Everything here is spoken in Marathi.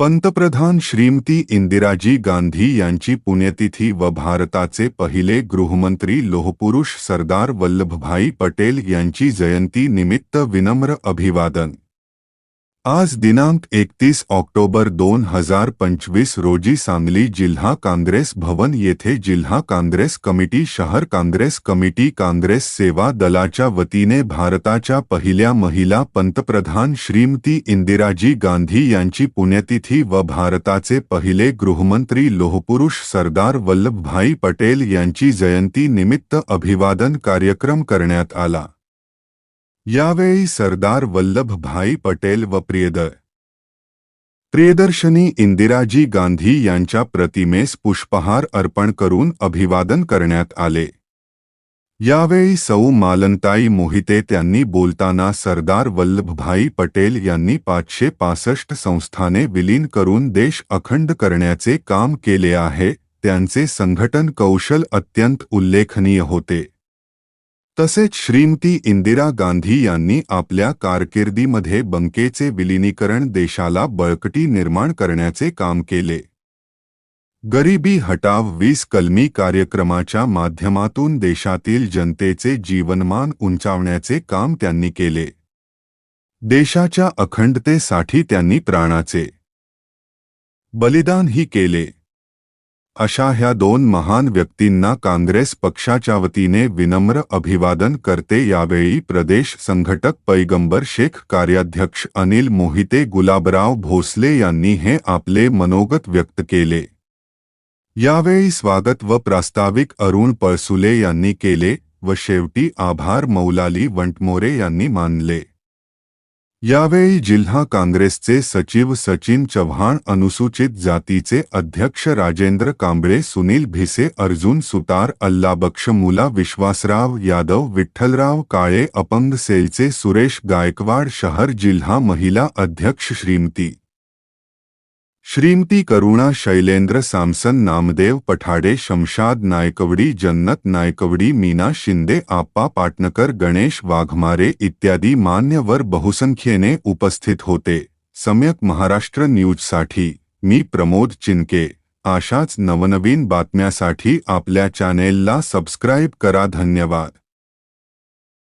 पंतप्रधान श्रीमती इंदिराजी गांधी यांची पुण्यतिथी व भारताचे पहिले गृहमंत्री लोहपुरुष सरदार वल्लभभाई पटेल यांची जयंती निमित्त विनम्र अभिवादन. आज दिनांक एकतीस ऑक्टोबर दोन हज़ार पंचवीस रोजी सांगली जिल्हा काँग्रेस भवन येथे जिल्हा काँग्रेस कमिटी, शहर काँग्रेस कमिटी, काँग्रेस सेवा दलाच्या वतीने भारताच्या पहिल्या महिला पंतप्रधान श्रीमती इंदिराजी गांधी यांची पुण्यतिथी व भारताचे पहिले गृहमंत्री लोहपुरुष सरदार वल्लभभाई पटेल यांची जयंती निमित्त अभिवादन कार्यक्रम करण्यात आला. यावेळी सरदार वल्लभभाई पटेल व प्रियदर प्रियदर्शनी इंदिराजी गांधी यांच्या प्रतिमेस पुष्पहार अर्पण करून अभिवादन करण्यात आले. यावेळी सौ मालनताई मोहिते त्यांनी बोलताना सरदार वल्लभभाई पटेल यांनी पाचशे पासष्ट संस्थाने विलीन करून देश अखंड करण्याचे काम केले आहे त्यांचे संघटन कौशल अत्यंत उल्लेखनीय होते. तसेच श्रीमती इंदिरा गांधी यांनी आपल्या कारकिर्दीमध्ये बंकेचे विलिनीकरण देशाला बळकटी निर्माण करण्याचे काम केले. गरिबी हटाव वीस कलमी कार्यक्रमाच्या माध्यमातून देशातील जनतेचे जीवनमान उंचावण्याचे काम त्यांनी केले. देशाच्या अखंडतेसाठी त्यांनी प्राणाचे बलिदानही केले. अशा ह्या दोन महान व्यक्तींना काँग्रेस पक्षाच्या वतीने विनम्र अभिवादन करते. यावेळी प्रदेश संघटक पैगंबर शेख कार्याध्यक्ष अनिल मोहिते गुलाबराव भोसले यांनी हे आपले मनोगत व्यक्त केले. यावेळी स्वागत व प्रास्ताविक अरुण पळसुले यांनी केले व शेवटी आभार मौलाली वंटमोरे यांनी मानले. यावेळी जिल्हा काँग्रेसचे सचिव सचिन चव्हाण अनुसूचित जातीचे अध्यक्ष राजेंद्र कांबळे सुनील भिसे अर्जुन सुतार अल्लाबक्ष मुला विश्वासराव यादव विठ्ठलराव काळे अपंग सेलचे सुरेश गायकवाड शहर जिल्हा महिला अध्यक्ष श्रीमती श्रीमती करुणा शैलेंद्र सामसन नामदेव पठाडे शमशाद नायकवडी जन्नत नायकवडी मीना शिंदे आप्पा पाटणकर गणेश वाघमारे इत्यादी मान्यवर बहुसंख्येने उपस्थित होते. सम्यक महाराष्ट्र न्यूजसाठी मी प्रमोद चिनके. अशाच नवनवीन बातम्यासाठी आपल्या चॅनेलला सबस्क्राईब करा. धन्यवाद.